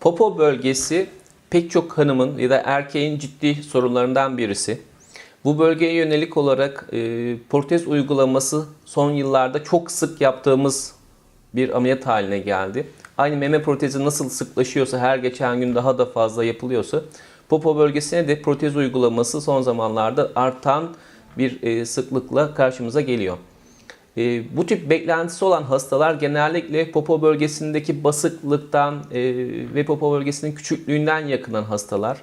Popo bölgesi pek çok hanımın ya da erkeğin ciddi sorunlarından birisi. Bu bölgeye yönelik olarak e, protez uygulaması son yıllarda çok sık yaptığımız bir ameliyat haline geldi. Aynı meme protezi nasıl sıklaşıyorsa her geçen gün daha da fazla yapılıyorsa popo bölgesine de protez uygulaması son zamanlarda artan bir e, sıklıkla karşımıza geliyor. E, bu tip beklentisi olan hastalar genellikle popo bölgesindeki basıklıktan e, ve popo bölgesinin küçüklüğünden yakınan hastalar.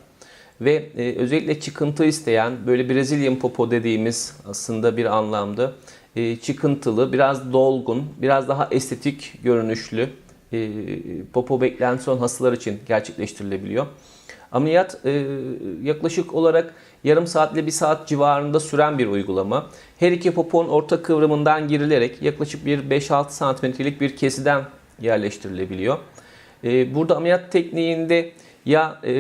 Ve e, özellikle çıkıntı isteyen böyle Brezilyan popo dediğimiz aslında bir anlamda e, çıkıntılı, biraz dolgun, biraz daha estetik görünüşlü e, popo beklentisi olan hastalar için gerçekleştirilebiliyor. Ameliyat e, yaklaşık olarak yarım saat ile bir saat civarında süren bir uygulama. Her iki poponun orta kıvrımından girilerek yaklaşık bir 5-6 santimetrelik bir kesiden yerleştirilebiliyor. E, burada ameliyat tekniğinde ya e,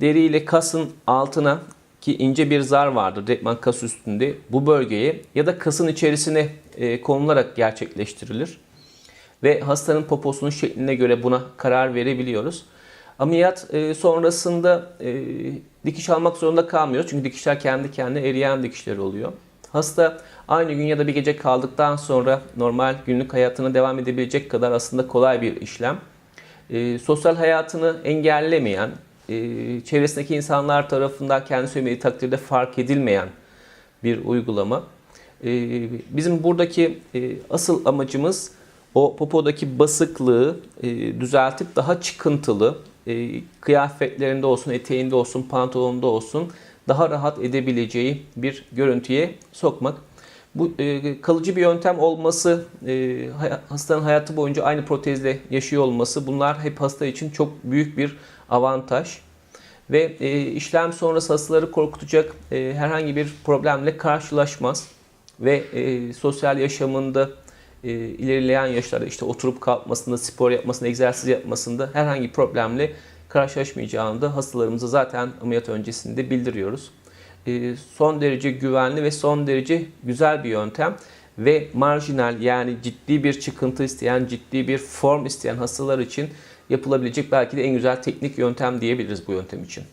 deri ile kasın altına ki ince bir zar vardır direktman kas üstünde bu bölgeye ya da kasın içerisine e, konularak gerçekleştirilir. Ve hastanın poposunun şekline göre buna karar verebiliyoruz. Ameliyat e, sonrasında e, dikiş almak zorunda kalmıyoruz. Çünkü dikişler kendi kendine eriyen dikişler oluyor. Hasta aynı gün ya da bir gece kaldıktan sonra normal günlük hayatına devam edebilecek kadar aslında kolay bir işlem. E, sosyal hayatını engellemeyen, e, çevresindeki insanlar tarafından kendi söylemediği takdirde fark edilmeyen bir uygulama. E, bizim buradaki e, asıl amacımız o popodaki basıklığı e, düzeltip daha çıkıntılı, e, kıyafetlerinde olsun, eteğinde olsun, pantolonunda olsun daha rahat edebileceği bir görüntüye sokmak. Bu e, kalıcı bir yöntem olması, e, hastanın hayatı boyunca aynı protezle yaşıyor olması bunlar hep hasta için çok büyük bir avantaj. Ve e, işlem sonrası hastaları korkutacak e, herhangi bir problemle karşılaşmaz. Ve e, sosyal yaşamında e, ilerleyen yaşlarda işte oturup kalkmasında, spor yapmasında, egzersiz yapmasında herhangi problemle karşılaşmayacağını da hastalarımıza zaten ameliyat öncesinde bildiriyoruz. E, son derece güvenli ve son derece güzel bir yöntem ve marjinal yani ciddi bir çıkıntı isteyen, ciddi bir form isteyen hastalar için yapılabilecek belki de en güzel teknik yöntem diyebiliriz bu yöntem için.